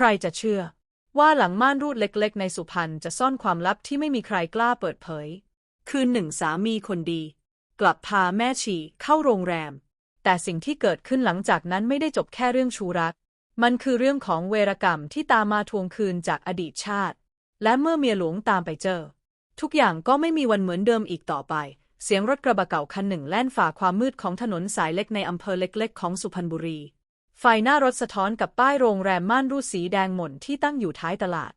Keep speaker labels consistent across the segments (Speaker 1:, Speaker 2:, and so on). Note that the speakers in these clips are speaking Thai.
Speaker 1: ใครจะเชื่อ ว่าหลังม่านรูดเล็กๆ ในสุพรรณจะซ่อนความลับที่ไม่มีใครกล้าเปิดเผย คืนหนึ่งสามีคนดี กลับพาแม่ชีเข้าโรงแรม แต่สิ่งที่เกิดขึ้นหลังจากนั้นไม่ได้จบแค่เรื่องชูรัก มันคือเรื่องของเวรกรรมที่ตามมาทวงคืนจากอดีตชาติ และเมื่อเมียหลวงตามไปเจอ ทุกอย่างก็ไม่มีวันเหมือนเดิมอีกต่อไป เสียงรถกระบะเก่าคันหนึ่งแล่นฝ่าความมืดของถนนสายเล็กในอำเภอเล็กๆ ของสุพรรณบุรี ไฟหน้ารถสะท้อนกับป้ายโรงแรมม่านรูดสีแดงหม่นที่ตั้งอยู่ท้ายตลาด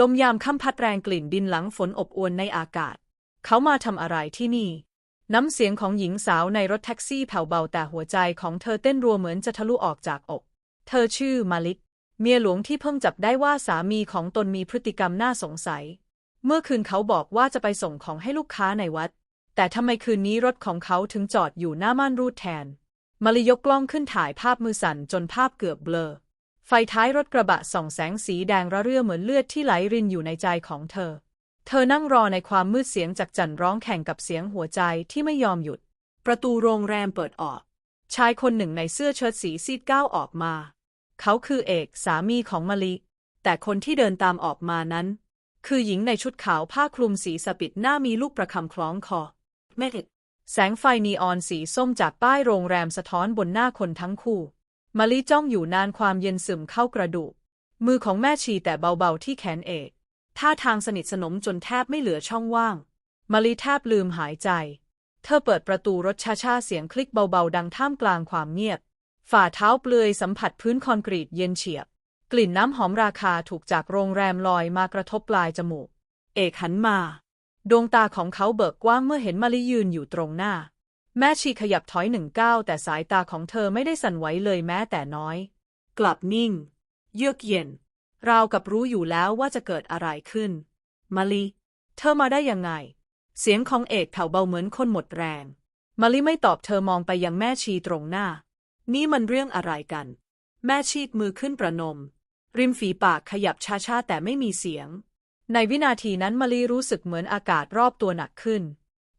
Speaker 1: ลมยามค่ำพัดแรงกลิ่นดินหลังฝนอบอวลในอากาศ เขามาทำอะไรที่นี่ น้ำเสียงของหญิงสาวในรถแท็กซี่แผ่วเบาแต่หัวใจของเธอเต้นรัวเหมือนจะทะลุออกจากอก เธอชื่อมาลิก เมียหลวงที่เพิ่งจับได้ว่าสามีของตนมีพฤติกรรมน่าสงสัย เมื่อคืนเขาบอกว่าจะไปส่งของให้ลูกค้าในวัด แต่ทำไมคืนนี้รถของเขาถึงจอดอยู่หน้าม่านรูดแทน มาลิยกกล้องขึ้นถ่ายภาพมือสั่นจนภาพเกือบเบลอ ไฟท้ายรถกระบะส่องแสงสีแดงระเรื่อเหมือนเลือดที่ไหลรินอยู่ในใจของเธอ เธอนั่งรอในความมืดเสียงจากจันร้องแข่งกับเสียงหัวใจที่ไม่ยอมหยุด ประตูโรงแรมเปิดออก ชายคนหนึ่งในเสื้อเชิ้ตสีซีดก้าวออกมา เขาคือเอกสามีของมะลิแต่คนที่เดินตามออกมานั้น คือหญิงในชุดขาวผ้าคลุมสีสปิดหน้ามีลูกประคำคล้องคอแม่เด็ก แสงไฟนีออนสีส้มจากป้ายโรงแรมสะท้อนบนหน้าคนทั้งคู่มะลิจ้องอยู่นานความเย็นซึมเข้ากระดูก มือของแม่ชีแต่เบาๆที่แขนเอกท่าทางสนิทสนมจนแทบไม่เหลือช่องว่างมะลิแทบลืมหายใจ เธอเปิดประตูรถช้าๆเสียงคลิกเบาๆ ดังท่ามกลางความเงียบ ฝ่าเท้าเปลือยสัมผัสพื้นคอนกรีตเย็นเฉียบ กลิ่นน้ำหอมราคาถูกจากโรงแรมลอยมากระทบปลายจมูก เอกหันมา ดวงตาของเขาเบิกกว้างเมื่อเห็นมะลิยืนอยู่ตรงหน้า แม่ชีขยับถอยหนึ่งก้าวแต่สายตาของเธอไม่ได้สั่นไหวเลยแม้แต่น้อย กลับนิ่ง เยือกเย็น ราวกับรู้อยู่แล้วว่าจะเกิดอะไรขึ้นมะลิเธอมาได้ยังไง เสียงของเอกแผ่วเบาเหมือนคนหมดแรงมะลิไม่ตอบเธอมองไปยังแม่ชีตรงหน้า นี่มันเรื่องอะไรกัน แม่ชีกมือขึ้นประนม ริมฝีปากขยับช้าๆแต่ไม่มีเสียง ในวินาทีนั้นมะลิรู้สึกเหมือนอากาศรอบตัวหนักขึ้น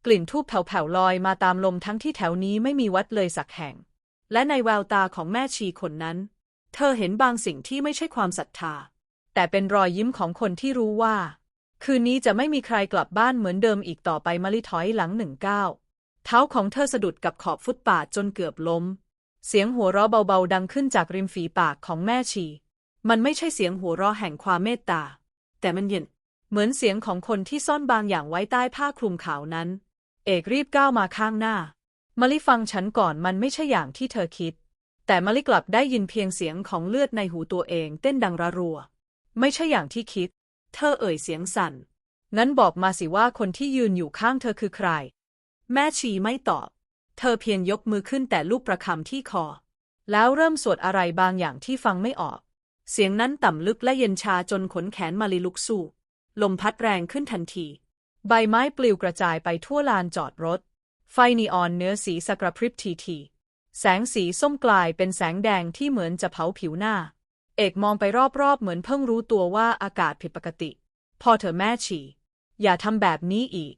Speaker 1: กลิ่นทูบแผ่วๆลอยมาตามลมทั้งที่แถวนี้ไม่มีวัดเลยสักแห่ง และในแววตาของแม่ชีคนนั้น เธอเห็นบางสิ่งที่ไม่ใช่ความศรัทธา แต่เป็นรอยยิ้มของคนที่รู้ว่า คืนนี้จะไม่มีใครกลับบ้านเหมือนเดิมอีกต่อไปมะลิถอยหลังหนึ่งก้าวเท้าของเธอสะดุดกับขอบฟุตปาดจนเกือบล้ม เสียงหัวเราะเบาๆดังขึ้นจากริมฝีปากของแม่ชี มันไม่ใช่เสียงหัวเราะแห่งความเมตตา แต่มันเย็น เหมือนเสียงของคนที่ซ่อนบางอย่างไว้ใต้ผ้าคลุมขาวนั้น เอกรีบก้าวมาข้างหน้ามะลิฟังฉันก่อนมันไม่ใช่อย่างที่เธอคิด แต่มะลิกลับได้ยินเพียงเสียงของเลือดในหูตัวเองเต้นดังระรัว ไม่ใช่อย่างที่คิด เธอเอ่ยเสียงสั่น งั้นบอกมาสิว่าคนที่ยืนอยู่ข้างเธอคือใคร แม่ชีไม่ตอบ เธอเพียงยกมือขึ้นแต่ลูกประคำที่คอ แล้วเริ่มสวดอะไรบางอย่างที่ฟังไม่ออก เสียงนั้นต่ำลึกและเย็นชาจนขนแขนมาลิลุกสู้ ลมพัดแรงขึ้นทันที ใบไม้ปลิวกระจายไปทั่วลานจอดรถ ไฟนีออนเนื้อสีสกระพริบทีที แสงสีส้มกลายเป็นแสงแดงที่เหมือนจะเผาผิวหน้า เอกมองไปรอบๆ เหมือนเพิ่งรู้ตัวว่าอากาศผิดปกติ พอเธอแม่ชีอย่าทำแบบนี้อีก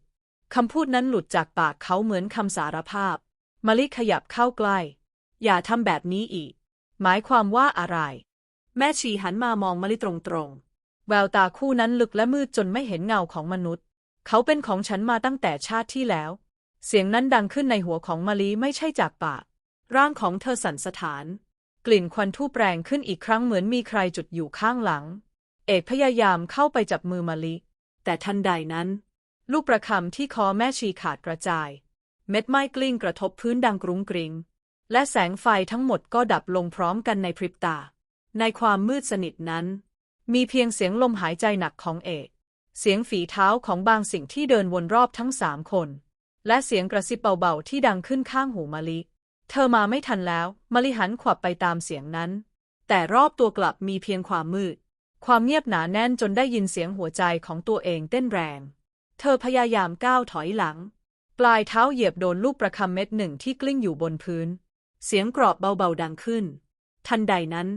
Speaker 1: คำพูดนั้นหลุดจากปากเขาเหมือนคำสารภาพมะลิขยับเข้าใกล้ อย่าทำแบบนี้อีก หมายความว่าอะไร แม่ชีหันมามองมะลิตรงๆ แววตาคู่นั้นลึกและมืดจนไม่เห็นเงาของมนุษย์ เขาเป็นของฉันมาตั้งแต่ชาติที่แล้ว เสียงนั้นดังขึ้นในหัวของมะลิไม่ใช่จากปาก ร่างของเธอสั่นสะท้าน กลิ่นควันทูบแรงขึ้นอีกครั้งเหมือนมีใครจุดอยู่ข้างหลัง เอกพยายามเข้าไปจับมือมะลิแต่ทันใดนั้น ลูกประคำที่คอแม่ชีขาดกระจาย เม็ดไม้กลิ้งกระทบพื้นดังกรุงกริง และแสงไฟทั้งหมดก็ดับลงพร้อมกันในพริบตา ในความมืดสนิทนั้น มีเพียงเสียงลมหายใจหนักของเอก เสียงฝีเท้าของบางสิ่งที่เดินวนรอบทั้งสามคน และเสียงกระซิบเบาๆที่ดังขึ้นข้างหูมะลิ เธอมาไม่ทันแล้วมะลิหันขวับไปตามเสียงนั้น แต่รอบตัวกลับมีเพียงความมืด ความเงียบหนาแน่นจนได้ยินเสียงหัวใจของตัวเองเต้นแรง เธอพยายามก้าวถอยหลัง ปลายเท้าเหยียบโดนลูกประคำเม็ดหนึ่งที่กลิ้งอยู่บนพื้น เสียงกรอบเบาๆดังขึ้น ทันใดนั้น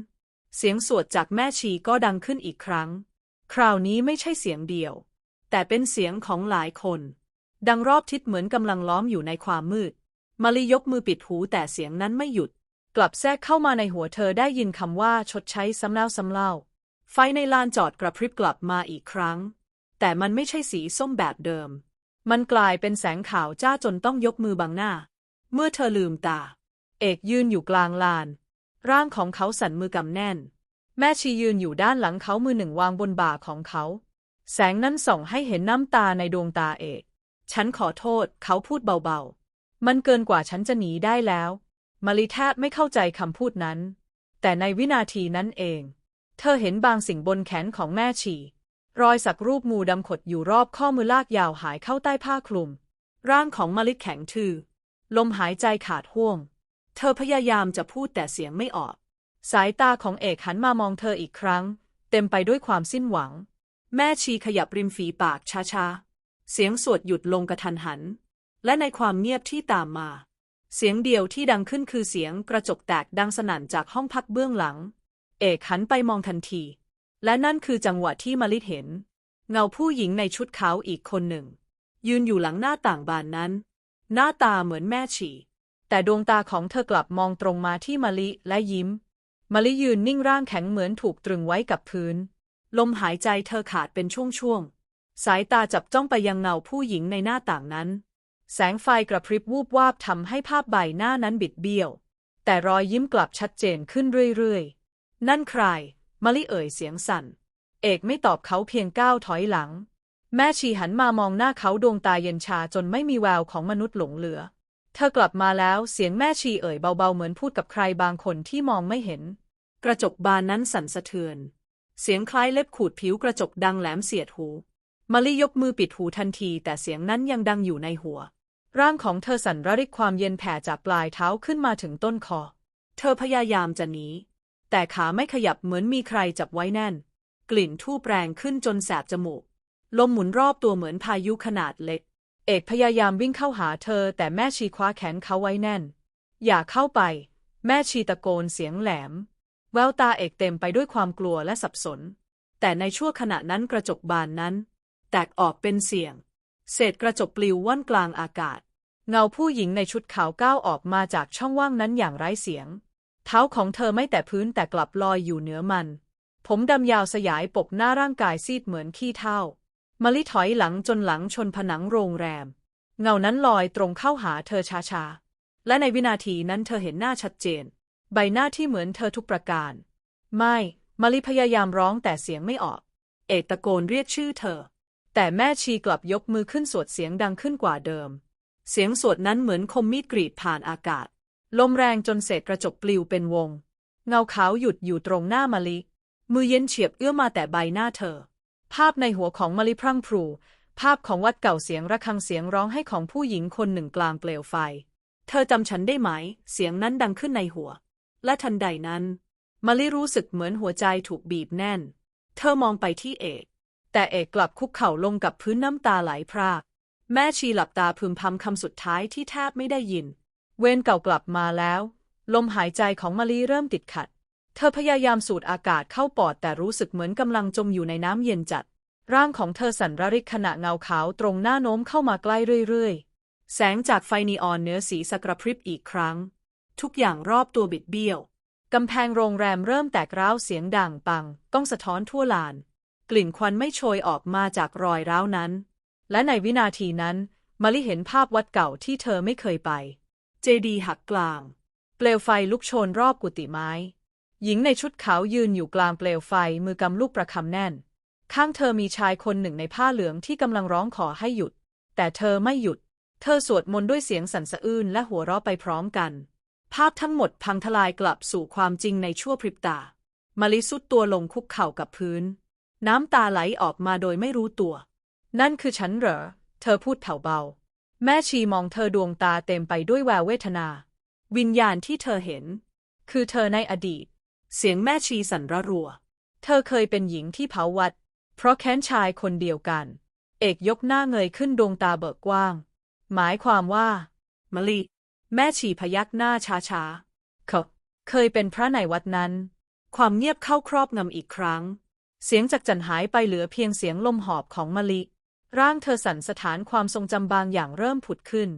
Speaker 1: เสียงสวดจากแม่ชีก็ดังขึ้นอีกครั้ง คราวนี้ไม่ใช่เสียงเดียว แต่เป็นเสียงของหลายคน ดังรอบทิศเหมือนกำลังล้อมอยู่ในความมืด มาลียกมือปิดหูแต่เสียงนั้นไม่หยุด กลับแทรกเข้ามาในหัวเธอได้ยินคำว่าชดใช้ซ้ำแล้วซ้ำเล่า ไฟในลานจอดกระพริบกลับมาอีกครั้ง แต่มันไม่ใช่สีส้มแบบเดิม มันกลายเป็นแสงขาวจ้าจนต้องยกมือบังหน้า เมื่อเธอลืมตา เอกยืนอยู่กลางลาน ร่างของเขาสั่นมือกำแน่น แม่ชียืนอยู่ด้านหลังเขามือหนึ่งวางบนบ่าของเขา แสงนั้นส่องให้เห็นน้ำตาในดวงตาเอก ฉันขอโทษ เขาพูดเบาๆ มันเกินกว่าฉันจะหนีได้แล้ว มาริแทบไม่เข้าใจคำพูดนั้น แต่ในวินาทีนั้นเอง เธอเห็นบางสิ่งบนแขนของแม่ชี รอยสักรูปงูดำขดอยู่รอบข้อมือลากยาวหายเข้าใต้ผ้าคลุม ร่างของมาริแข็งทื่อ ลมหายใจขาดห่วง เธอพยายามจะพูดแต่เสียงไม่ออก สายตาของเอกหันมามองเธออีกครั้ง เต็มไปด้วยความสิ้นหวัง แม่ชีขยับริมฝีปากช้าๆ เสียงสวดหยุดลงกระทันหัน และในความเงียบที่ตามมา เสียงเดียวที่ดังขึ้นคือเสียงกระจกแตกดังสนั่นจากห้องพักเบื้องหลัง เอกหันไปมองทันที และนั่นคือจังหวะที่มาริดเห็น เงาผู้หญิงในชุดขาวอีกคนหนึ่ง ยืนอยู่หลังหน้าต่างบานนั้น หน้าตาเหมือนแม่ชี แต่ดวงตาของเธอกลับมองตรงมาที่มาลิและยิ้มมาลิยืนนิ่งร่างแข็งเหมือนถูกตรึงไว้กับพื้น ลมหายใจเธอขาดเป็นช่วงๆ สายตาจับจ้องไปยังเงาผู้หญิงในหน้าต่างนั้น แสงไฟกระพริบวูบวาบทำให้ภาพใบหน้านั้นบิดเบี้ยว แต่รอยยิ้มกลับชัดเจนขึ้นเรื่อยๆ นั่นใครมาลิเอ่ยเสียงสั่น เอกไม่ตอบเขาเพียงก้าวถอยหลัง แม่ชีหันมามองหน้าเขาดวงตาเย็นชาจนไม่มีแววของมนุษย์หลงเหลือ เธอกลับมาแล้วเสียงแม่ชีเอ่ยเบาๆเหมือนพูดกับใครบางคนที่มองไม่เห็น กระจกบานนั้นสั่นสะเทือน เสียงคล้ายเล็บขูดผิวกระจกดังแหลมเสียดหูมาลิยกมือปิดหูทันที แต่เสียงนั้นยังดังอยู่ในหัว ร่างของเธอสั่นระริกความเย็นแผ่จากปลายเท้าขึ้นมาถึงต้นคอ เธอพยายามจะหนีแต่ขาไม่ขยับเหมือนมีใครจับไว้แน่น กลิ่นทูบแรงขึ้นจนแสบจมูก ลมหมุนรอบตัวเหมือนพายุขนาดเล็ก เอกพยายามวิ่งเข้าหาเธอ แต่แม่ชีคว้าแขนเขาไว้แน่น อย่าเข้าไป แม่ชีตะโกนเสียงแหลม แววตาเอกเต็มไปด้วยความกลัวและสับสน แต่ในชั่วขณะนั้นกระจกบานนั้น แตกออกเป็นเสียง เศษกระจกปลิวว่อนกลางอากาศ เงาผู้หญิงในชุดขาวก้าวออกมาจากช่องว่างนั้นอย่างไร้เสียง เท้าของเธอไม่แต่พื้นแต่กลับลอยอยู่เหนือมัน ผมดำยาวสยายปกหน้าร่างกายซีดเหมือนขี้เถ้า มะลิถอยหลังจนหลังชนผนังโรงแรม เงานั้นลอยตรงเข้าหาเธอช้าๆ และในวินาทีนั้นเธอเห็นหน้าชัดเจน ใบหน้าที่เหมือนเธอทุกประการ ไม่มะลิพยายามร้องแต่เสียงไม่ออก เอกตะโกนเรียกชื่อเธอ แต่แม่ชีกลับยกมือขึ้นสวดเสียงดังขึ้นกว่าเดิม เสียงสวดนั้นเหมือนคมมีดกรีดผ่านอากาศ ลมแรงจนเศษกระจกปลิวเป็นวง เงาขาวหยุดอยู่ตรงหน้ามะลิ มือเย็นเฉียบเอื้อมาแต่ใบหน้าเธอ ภาพในหัวของมะลิพรั่งพรูภาพของวัดเก่าเสียงระฆังเสียงร้องให้ของผู้หญิงคนหนึ่งกลางเปลวไฟ เธอจำฉันได้ไหม เสียงนั้นดังขึ้นในหัว และทันใดนั้นมะลิรู้สึกเหมือนหัวใจถูกบีบแน่น เธอมองไปที่เอก แต่เอกกลับคุกเข่าลงกับพื้นน้ำตาไหลพราก แม่ชีหลับตาพึมพำคำสุดท้ายที่แทบไม่ได้ยิน เวรเก่ากลับมาแล้ว ลมหายใจของมะลิเริ่มติดขัด ธอพยายามสูดอากาศเข้าปอดแต่รู้สึกเหมือนกำลังจมอยู่ในน้ำเย็นจัด ร่างของเธอสั่นระริกขณะเงาขาวตรงหน้าโน้มเข้ามาใกล้เรื่อยๆ แสงจากไฟนีออนเนื้อสีสกระพริบอีกครั้ง ทุกอย่างรอบตัวบิดเบี้ยว กำแพงโรงแรมเริ่มแตกร้าวเสียงดังปัง ต้องสะท้อนทั่วลาน กลิ่นควันไม่โชยออกมาจากรอยร้าวนั้น และในวินาทีนั้น มาลิเห็นภาพวัดเก่าที่เธอไม่เคยไป เจดีหักกลาง เปลวไฟลุกโชนรอบกุฏิไม้ หญิงในชุดขาวยืนอยู่กลางเปลวไฟมือกำลูกประคำแน่น ข้างเธอมีชายคนหนึ่งในผ้าเหลืองที่กำลังร้องขอให้หยุด แต่เธอไม่หยุด เธอสวดมนต์ด้วยเสียงสั่นสะอื้นและหัวเราะไปพร้อมกัน ภาพทั้งหมดพังทลายกลับสู่ความจริงในชั่วพริบตามาลิสุดตัวลงคุกเข่ากับพื้น น้ำตาไหลออกมาโดยไม่รู้ตัว นั่นคือฉันเหรอ เธอพูดแผ่วเบา แม่ชีมองเธอดวงตาเต็มไปด้วยแววเวทนา วิญญาณที่เธอเห็น คือเธอในอดีต เสียงแม่ชีสั่นระรัว เธอเคยเป็นหญิงที่เผาวัด เพราะแค้นชายคนเดียวกัน เอกยกหน้าเงยขึ้นดวงตาเบิกกว้าง หมายความว่ามะลิ แม่ชีพยักหน้าช้าๆเขาเคยเป็นพระในวัดนั้น ความเงียบเข้าครอบงำอีกครั้ง เสียงจากจันหายไปเหลือเพียงเสียงลมหอบของมะลิ ร่างเธอสั่นสถานความทรงจำบางอย่างเริ่มผุดขึ้น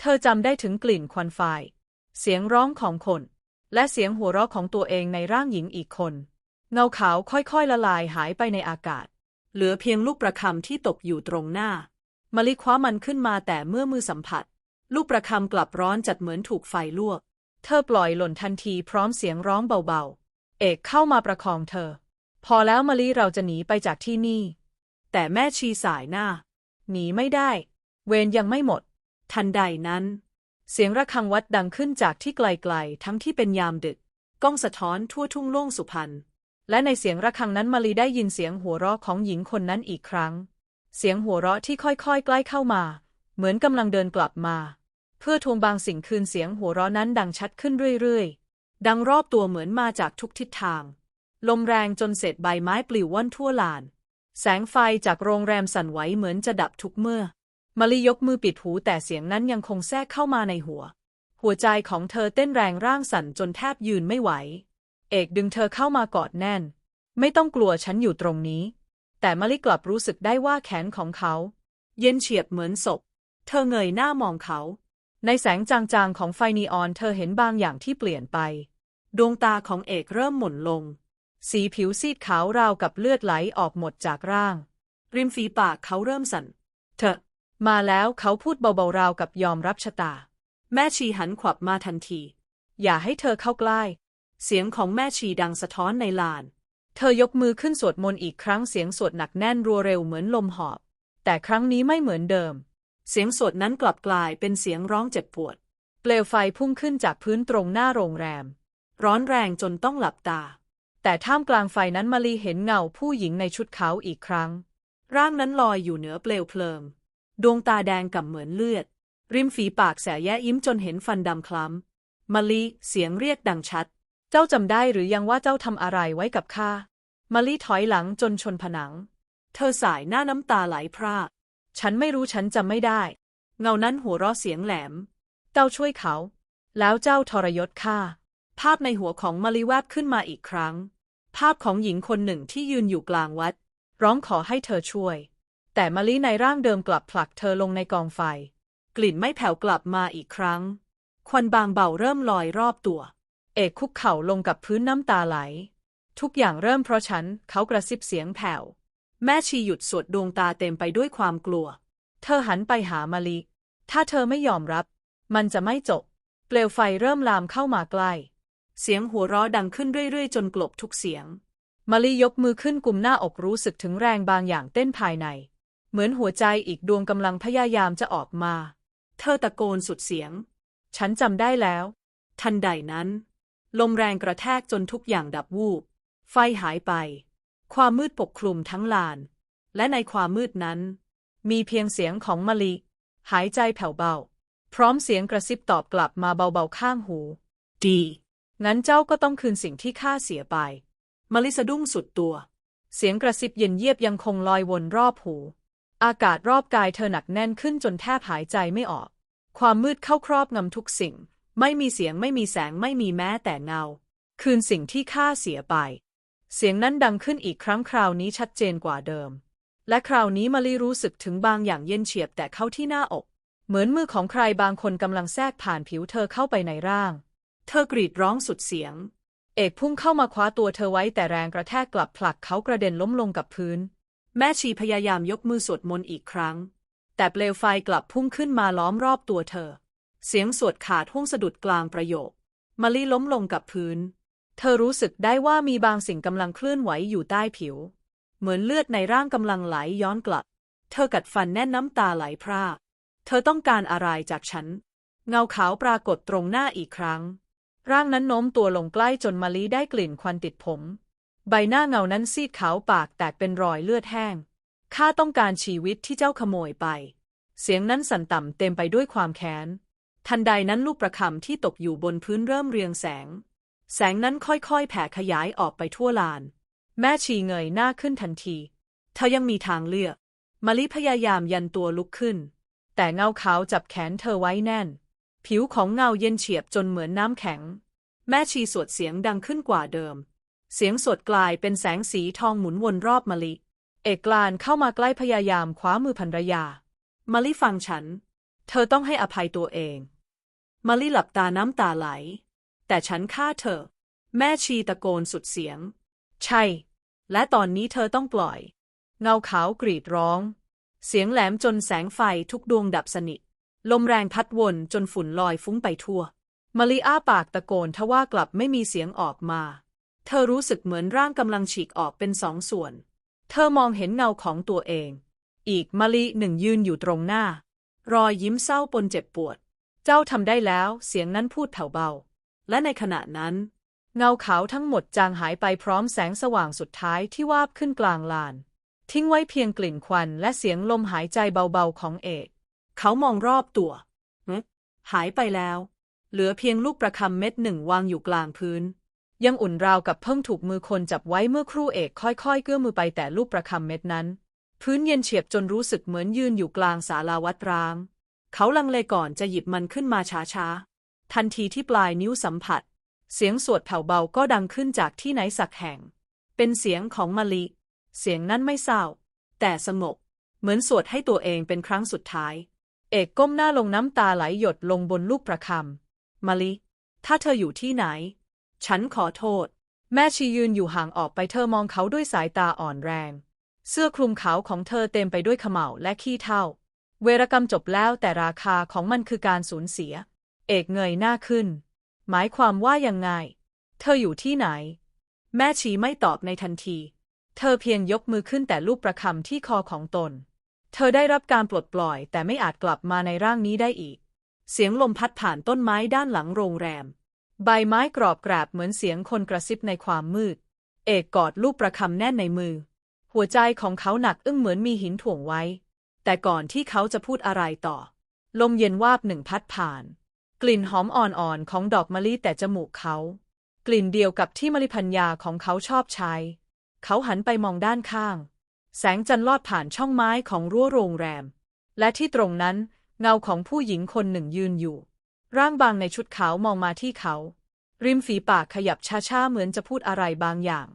Speaker 1: เธอจำได้ถึงกลิ่นควันไฟ เสียงร้องของคน และเสียงหัวเราะของตัวเองในร่างหญิงอีกคน เงาขาวค่อยๆละลายหายไปในอากาศ เหลือเพียงลูกประคำที่ตกอยู่ตรงหน้ามะลิคว้ามันขึ้นมาแต่เมื่อมือสัมผัส ลูกประคำกลับร้อนจัดเหมือนถูกไฟลวก เธอปล่อยหล่นทันทีพร้อมเสียงร้องเบาๆ เอกเข้ามาประคองเธอ พอแล้วมะลิเราจะหนีไปจากที่นี่ แต่แม่ชีสายหน้า หนีไม่ได้ เวรยังไม่หมด ทันใดนั้น เสียงระฆังวัดดังขึ้นจากที่ไกลๆ ทั้งที่เป็นยามดึก ก้องสะท้อนทั่วทุ่งโล่งสุพรรณ และในเสียงระฆังนั้นมาลีได้ยินเสียงหัวเราะของหญิงคนนั้นอีกครั้ง เสียงหัวเราะที่ค่อยๆ ใกล้เข้ามา เหมือนกำลังเดินกลับมา เพื่อทวงบางสิ่งคืนเสียงหัวเราะนั้นดังชัดขึ้นเรื่อยๆ ดังรอบตัวเหมือนมาจากทุกทิศทาง ลมแรงจนเศษใบไม้ปลิวว่อนทั่วลาน แสงไฟจากโรงแรมสั่นไหวเหมือนจะดับทุกเมื่อ มาลียกมือปิดหูแต่เสียงนั้นยังคงแทรกเข้ามาในหัว หัวใจของเธอเต้นแรงร่างสั่นจนแทบยืนไม่ไหว เอกดึงเธอเข้ามากอดแน่น ไม่ต้องกลัวฉันอยู่ตรงนี้ แต่มะลิกลับรู้สึกได้ว่าแขนของเขา เย็นเฉียบเหมือนศพ เธอเงยหน้ามองเขา ในแสงจางๆของไฟนีออนเธอเห็นบางอย่างที่เปลี่ยนไป ดวงตาของเอกเริ่มหม่นลง สีผิวซีดขาวราวกับเลือดไหลออกหมดจากร่าง ริมฝีปากเขาเริ่มสั่น เธอ มาแล้วเขาพูดเบาๆราวกับยอมรับชะตา แม่ชีหันขวับมาทันที อย่าให้เธอเข้าใกล้ เสียงของแม่ชีดังสะท้อนในลาน เธอยกมือขึ้นสวดมนต์อีกครั้งเสียงสวดหนักแน่นรัวเร็วเหมือนลมหอบ แต่ครั้งนี้ไม่เหมือนเดิม เสียงสวดนั้นกลับกลายเป็นเสียงร้องเจ็บปวด เปลวไฟพุ่งขึ้นจากพื้นตรงหน้าโรงแรม ร้อนแรงจนต้องหลับตา แต่ท่ามกลางไฟนั้นมาลีเห็นเงาผู้หญิงในชุดขาวอีกครั้ง ร่างนั้นลอยอยู่เหนือเปลวเพลิง ดวงตาแดงก่ำเหมือนเลือด ริมฝีปากแสแยะยิ้มจนเห็นฟันดำคล้ำมะลิเสียงเรียกดังชัด เจ้าจำได้หรือยังว่าเจ้าทำอะไรไว้กับข้ามะลิถอยหลังจนชนผนัง เธอสายหน้าน้ำตาไหลพรากฉันไม่รู้ฉันจำไม่ได้ เงานั้นหัวเราะเสียงแหลม เจ้าช่วยเขา แล้วเจ้าทรยศข้าภาพในหัวของมะลิแวบขึ้นมาอีกครั้ง ภาพของหญิงคนหนึ่งที่ยืนอยู่กลางวัด ร้องขอให้เธอช่วย แต่มะลิในร่างเดิมกลับผลักเธอลงในกองไฟ กลิ่นไม่แผ่วกลับมาอีกครั้ง ควันบางเบาเริ่มลอยรอบตัว เอกคุกเข่าลงกับพื้นน้ำตาไหล ทุกอย่างเริ่มเพราะฉันเขากระซิบเสียงแผ่ว แม่ชีหยุดสวดดวงตาเต็มไปด้วยความกลัว เธอหันไปหามะลิ ถ้าเธอไม่ยอมรับ มันจะไม่จบ เปลวไฟเริ่มลามเข้ามาใกล้ เสียงหัวเราะดังขึ้นเรื่อยๆ จนกลบทุกเสียงมะลิยกมือขึ้นกุมหน้าอกรู้สึกถึงแรงบางอย่างเต้นภายใน เหมือนหัวใจอีกดวงกำลังพยายามจะออกมา เธอตะโกนสุดเสียง ฉันจำได้แล้ว ทันใดนั้น ลมแรงกระแทกจนทุกอย่างดับวูบ ไฟหายไป ความมืดปกคลุมทั้งลาน และในความมืดนั้น มีเพียงเสียงของมะลิ หายใจแผ่วเบา พร้อมเสียงกระซิบตอบกลับมาเบาๆข้างหู ดี งั้นเจ้าก็ต้องคืนสิ่งที่ข้าเสียไปมะลิสะดุ้งสุดตัว เสียงกระซิบเย็นเยียบยังคงลอยวนรอบหู อากาศรอบกายเธอหนักแน่นขึ้นจนแทบหายใจไม่ออก ความมืดเข้าครอบงำทุกสิ่ง ไม่มีเสียงไม่มีแสงไม่มีแม้แต่เงา คืนสิ่งที่ข้าเสียไป เสียงนั้นดังขึ้นอีกครั้งคราวนี้ชัดเจนกว่าเดิม และคราวนี้มะลิรู้สึกถึงบางอย่างเย็นเฉียบแต่เข้าที่หน้าอก เหมือนมือของใครบางคนกำลังแทรกผ่านผิวเธอเข้าไปในร่าง เธอกรีดร้องสุดเสียง เอกพุ่งเข้ามาคว้าตัวเธอไว้แต่แรงกระแทกกลับผลักเขากระเด็นล้มลงกับพื้น แม่ชีพยายามยกมือสวดมนต์อีกครั้ง แต่เปลวไฟกลับพุ่งขึ้นมาล้อมรอบตัวเธอ เสียงสวดขาดห้วงสะดุดกลางประโยคมะลิล้มลงกับพื้น เธอรู้สึกได้ว่ามีบางสิ่งกำลังเคลื่อนไหวอยู่ใต้ผิว เหมือนเลือดในร่างกำลังไหลย้อนกลับ เธอกัดฟันแน่นน้ำตาไหลพรากเธอต้องการอะไรจากฉัน เงาขาวปรากฏตรงหน้าอีกครั้ง ร่างนั้นโน้มตัวลงใกล้จนมะลิได้กลิ่นควันติดผม ใบหน้าเงานั้นซีดขาวปากแตกเป็นรอยเลือดแห้ง ข้าต้องการชีวิตที่เจ้าขโมยไป เสียงนั้นสั่นต่ำเต็มไปด้วยความแค้น ทันใดนั้นลูกประคำที่ตกอยู่บนพื้นเริ่มเรียงแสง แสงนั้นค่อยๆ แผ่ขยายออกไปทั่วลาน แม่ชีเงยหน้าขึ้นทันที เธอยังมีทางเลือกมะลิพยายามยันตัวลุกขึ้น แต่เงาขาวจับแขนเธอไว้แน่น ผิวของเงาเย็นเฉียบจนเหมือนน้ำแข็ง แม่ชีสวดเสียงดังขึ้นกว่าเดิม เสียงสวดกลายเป็นแสงสีทองหมุนวนรอบมะลิ เอกลานเข้ามาใกล้พยายามคว้ามือภรรยามะลิฟังฉัน เธอต้องให้อภัยตัวเองมะลิหลับตาน้ำตาไหล แต่ฉันฆ่าเธอ แม่ชีตะโกนสุดเสียง ใช่ และตอนนี้เธอต้องปล่อย เงาขาวกรีดร้อง เสียงแหลมจนแสงไฟทุกดวงดับสนิท ลมแรงพัดวนจนฝุ่นลอยฟุ้งไปทั่วมาริอ้าปากตะโกนทว่ากลับไม่มีเสียงออกมา เธอรู้สึกเหมือนร่างกำลังฉีกออกเป็นสองส่วน เธอมองเห็นเงาของตัวเอง อีกมาลิหนึ่งยืนอยู่ตรงหน้า รอยยิ้มเศร้าปนเจ็บปวด เจ้าทำได้แล้ว เสียงนั้นพูดแผ่วเบา และในขณะนั้น เงาขาวทั้งหมดจางหายไปพร้อมแสงสว่างสุดท้ายที่วาบขึ้นกลางลาน ทิ้งไว้เพียงกลิ่นควันและเสียงลมหายใจเบาๆของเอก เขามองรอบตัวหึหายไปแล้ว เหลือเพียงลูกประคำเม็ดหนึ่งวางอยู่กลางพื้น ยังอุ่นราวกับเพิ่งถูกมือคนจับไว้เมื่อครู่เอกค่อยๆ เกื้อมือไปแต่ลูกประคำเม็ดนั้น พื้นเย็นเฉียบจนรู้สึกเหมือนยืนอยู่กลางศาลาวัดร้าง เขาลังเลก่อนจะหยิบมันขึ้นมาช้าๆ ทันทีที่ปลายนิ้วสัมผัส เสียงสวดแผ่วเบาก็ดังขึ้นจากที่ไหนสักแห่ง เป็นเสียงของมะลิ เสียงนั้นไม่เศร้า แต่สงบเหมือนสวดให้ตัวเองเป็นครั้งสุดท้าย เอกก้มหน้าลงน้ำตาไหลหยดลงบนลูกประคำมะลิ ถ้าเธออยู่ที่ไหน ฉันขอโทษ แม่ชียืนอยู่ห่างออกไปเธอมองเขาด้วยสายตาอ่อนแรง เสื้อคลุมขาวของเธอเต็มไปด้วยเขม่าและขี้เถ้า เวรกรรมจบแล้วแต่ราคาของมันคือการสูญเสีย เอกเงยหน้าขึ้น หมายความว่ายังไง เธออยู่ที่ไหน แม่ชีไม่ตอบในทันที เธอเพียงยกมือขึ้นแต่ลูกประคำที่คอของตน เธอได้รับการปลดปล่อยแต่ไม่อาจกลับมาในร่างนี้ได้อีก เสียงลมพัดผ่านต้นไม้ด้านหลังโรงแรม ใบไม้กรอบกราบเหมือนเสียงคนกระซิบในความมืด เอกกอดลูกประคำแน่นในมือ หัวใจของเขาหนักอึ้งเหมือนมีหินถ่วงไว้ แต่ก่อนที่เขาจะพูดอะไรต่อ ลมเย็นวาบหนึ่งพัดผ่าน กลิ่นหอมอ่อนๆของดอกมะลิแต่จมูกเขา กลิ่นเดียวกับที่มลิพัญญาของเขาชอบใช้ เขาหันไปมองด้านข้าง แสงจันทร์ลอดผ่านช่องไม้ของรั้วโรงแรม และที่ตรงนั้นเงาของผู้หญิงคนหนึ่งยืนอยู่ ร่างบางในชุดขาวมองมาที่เขา ริมฝีปากขยับช้าๆเหมือนจะพูดอะไรบางอย่าง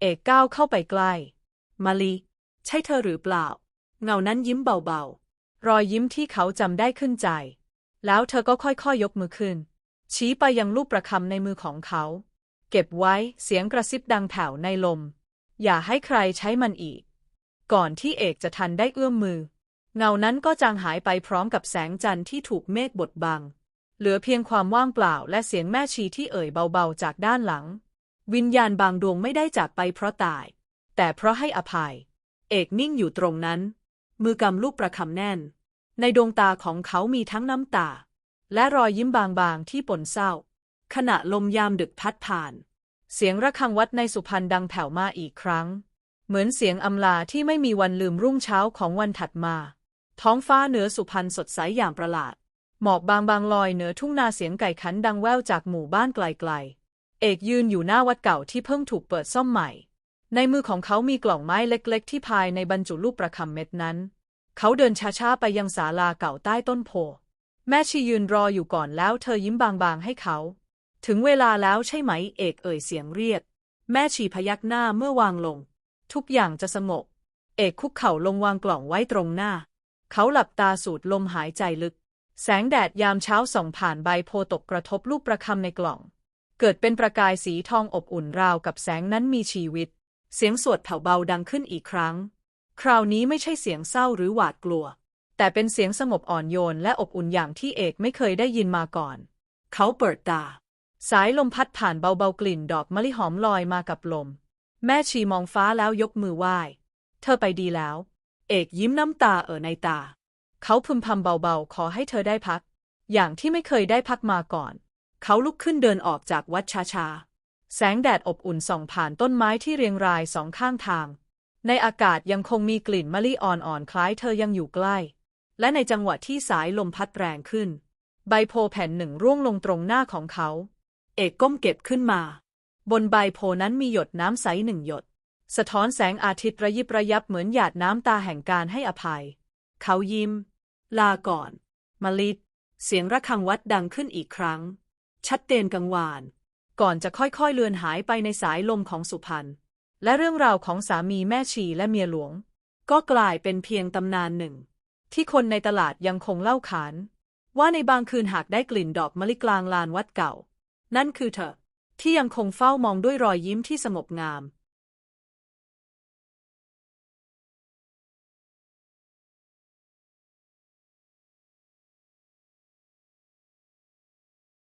Speaker 1: เอกก้าวเข้าไปใกล้ มาลี ใช่เธอหรือเปล่า เงานั้นยิ้มเบาๆ รอยยิ้มที่เขาจำได้ขึ้นใจ แล้วเธอก็ค่อยๆยยกมือขึ้น ชี้ไปยังลูกประคำในมือของเขา เก็บไว้เสียงกระซิบดังแผ่วในลม อย่าให้ใครใช้มันอีก ก่อนที่เอกจะทันได้เอื้อมมือ เงานั้นก็จางหายไปพร้อมกับแสงจันทร์ที่ถูกเมฆบดบัง เหลือเพียงความว่างเปล่าและเสียงแม่ชีที่เอ่ยเบาๆจากด้านหลัง วิญญาณบางดวงไม่ได้จากไปเพราะตาย แต่เพราะให้อภัย เอกนิ่งอยู่ตรงนั้น มือกำลูกประคำแน่น ในดวงตาของเขามีทั้งน้ำตา และรอยยิ้มบางๆที่ปนเศร้า ขณะลมยามดึกพัดผ่าน เสียงระฆังวัดในสุพรรณดังแผ่วมาอีกครั้ง เหมือนเสียงอำลาที่ไม่มีวันลืมรุ่งเช้าของวันถัดมา ท้องฟ้าเหนือสุพรรณสดใสอย่างประหลาด หมอกบางๆลอยเหนือทุ่งนาเสียงไก่ขันดังแว่วจากหมู่บ้านไกลๆ เอกยืนอยู่หน้าวัดเก่าที่เพิ่งถูกเปิดซ่อมใหม่ ในมือของเขามีกล่องไม้เล็กๆ ที่ภายในบรรจุลูกประคำเม็ดนั้น เขาเดินช้าๆไปยังศาลาเก่าใต้ต้นโพ แม่ชียืนรออยู่ก่อนแล้วเธอยิ้มบางๆให้เขา ถึงเวลาแล้วใช่ไหม เอกเอ่ยเสียงเรียก แม่ชีพยักหน้าเมื่อวางลง ทุกอย่างจะสงบ เอกคุกเข่าลงวางกล่องไว้ตรงหน้า เขาหลับตาสูดลมหายใจลึก แสงแดดยามเช้าส่องผ่านใบโพตกกระทบลูกประคำในกล่อง เกิดเป็นประกายสีทองอบอุ่นราวกับแสงนั้นมีชีวิต เสียงสวดแผ่วเบาดังขึ้นอีกครั้ง คราวนี้ไม่ใช่เสียงเศร้าหรือหวาดกลัว แต่เป็นเสียงสงบอ่อนโยนและอบอุ่นอย่างที่เอกไม่เคยได้ยินมาก่อน เขาเปิดตา สายลมพัดผ่านเบาๆกลิ่นดอกมะลิหอมลอยมากับลม แม่ชีมองฟ้าแล้วยกมือไหว้ เธอไปดีแล้ว เอกยิ้มน้ำตาเอ่อในตา เขาพึมพำเบาๆ ขอให้เธอได้พัก อย่างที่ไม่เคยได้พักมาก่อน เขาลุกขึ้นเดินออกจากวัดช้าๆ แสงแดดอบอุ่นส่องผ่านต้นไม้ที่เรียงรายสองข้างทาง ในอากาศยังคงมีกลิ่นมะลิอ่อนๆ คล้ายเธอยังอยู่ใกล้ และในจังหวะที่สายลมพัดแรงขึ้น ใบโพแผ่นหนึ่งร่วงลงตรงหน้าของเขา เอกก้มเก็บขึ้นมา บนใบโพนั้นมีหยดน้ำใสหนึ่งหยด สะท้อนแสงอาทิตย์ระยิบระยับเหมือนหยาดน้ำตาแห่งการให้อภัย เขายิ้ม ลาก่อนมาลิดเสียงระฆังวัดดังขึ้นอีกครั้ง ชัดเจนกังวาน ก่อนจะค่อยๆเลือนหายไปในสายลมของสุพรรณและเรื่องราวของสามีแม่ชีและเมียหลวง ก็กลายเป็นเพียงตำนานหนึ่ง ที่คนในตลาดยังคงเล่าขาน ว่าในบางคืนหากได้กลิ่นดอกมะลิกลางลานวัดเก่า นั่นคือเธอที่ยังคงเฝ้ามองด้วยรอยยิ้มที่สงบงาม